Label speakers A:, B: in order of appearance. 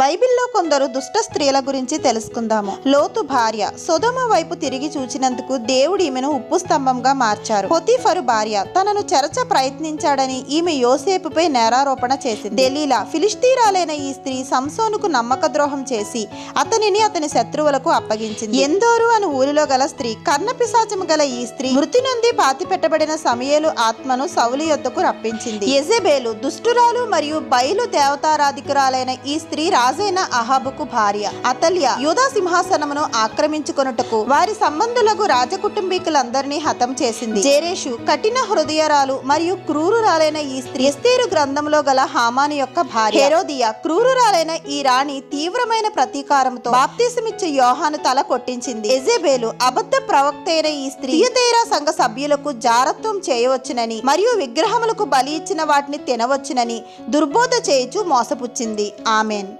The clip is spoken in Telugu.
A: బైబిల్లో కొందరు దుష్ట స్త్రీల గురించి తెలుసుకుందాము. లోతు భార్య సొదమ వైపు తిరిగి చూచినందుకు దేవుడు ఈమెను ఉప్పు స్తంభంగా మార్చారు. పొతిఫరు భార్య తనను చెరచ ప్రయత్నించాడని ఈమె యోసేపుపై నేరారోపణ చేసింది. దెలీలా ఫిలిస్తీరాలైన ఈ స్త్రీ సంసోనుకు నమ్మక ద్రోహం చేసి అతనిని అతని శత్రువులకు అప్పగించింది. ఎందోరు అను ఊరిలో గల స్త్రీ కర్ణపిశాచము గల ఈ స్త్రీ మృతి నుండి పాతి పెట్టబడిన సమయలు ఆత్మను సౌలి యొద్దకు రప్పించింది. ఎజెబేలు దుష్టురాలు మరియు బయలు దేవతారాధికురాలైన ఈ స్త్రీ రాజైన అహాబుకు భార్య అతల్య యూదా సింహాసనమును ఆక్రమించుకొనుటకు వారి సంబంధులకు రాజకుటుంబీకులందరినీ హతం చేసింది. జేరేషు కఠిన హృదయరాలు మరియు క్రూరురాలైన ఈ స్త్రీ ఎస్తేరు గ్రంథంలో గల హామాని యొక్క భార్య. హెరోదియా క్రూరురాలైన ఈ రాణి తీవ్రమైన ప్రతీకారంతో బాప్తీసమిచ్చే యోహాను తల కొట్టించింది. ఎజెబేలు అబద్ధ ప్రవక్త అయిన ఈ స్త్రీ థియతైరా సంఘ సభ్యులకు జారత్వం చేయవచ్చునని మరియు విగ్రహములకు బలి ఇచ్చిన వాటిని తినవచ్చునని దుర్బోధ చేయుచు మోసపుచ్చింది. ఆమెన్.